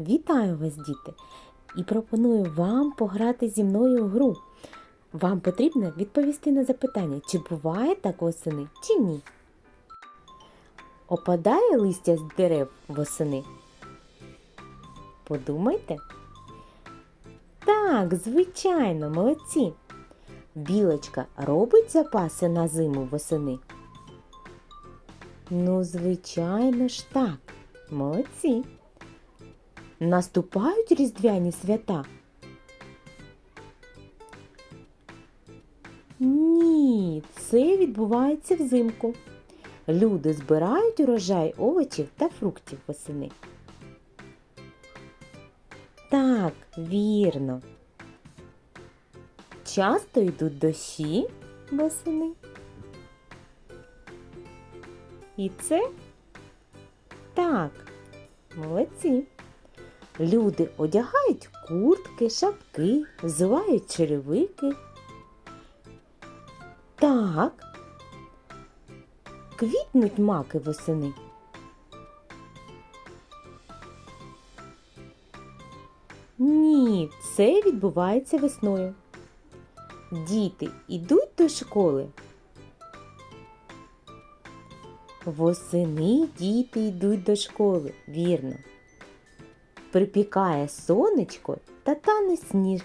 Вітаю вас, діти! І пропоную вам пограти зі мною в гру. Вам потрібно відповісти на запитання, чи буває так восени, чи ні. Опадає листя з дерев восени? Подумайте. Так, звичайно, молодці. Білочка робить запаси на зиму восени? Ну, звичайно ж так. Молодці. Наступають різдвяні свята? Ні, це відбувається взимку. Люди збирають урожай овочів та фруктів восени. Так, вірно. Часто йдуть дощі восени. І це так, молодці. Люди одягають куртки, шапки, взувають черевики. Так. Квітнуть маки восени. Ні, це відбувається весною. Діти йдуть до школи. Восени діти йдуть до школи, вірно. Припікає сонечко та тане сніг.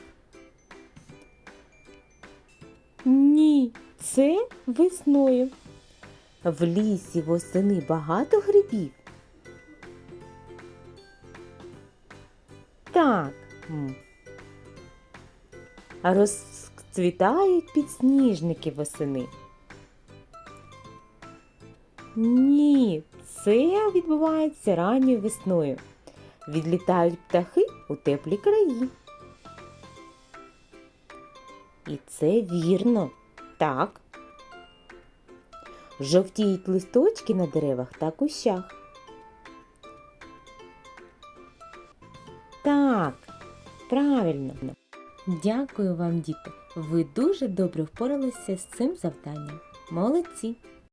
Ні, це весною. В лісі восени багато грибів. Так. Розцвітають підсніжники восени. Ні, це відбувається ранньою весною. Відлітають птахи у теплі краї. І це вірно. Так. Жовтіють листочки на деревах та кущах. Так, правильно. Дякую вам, діти. Ви дуже добре впоралися з цим завданням. Молодці!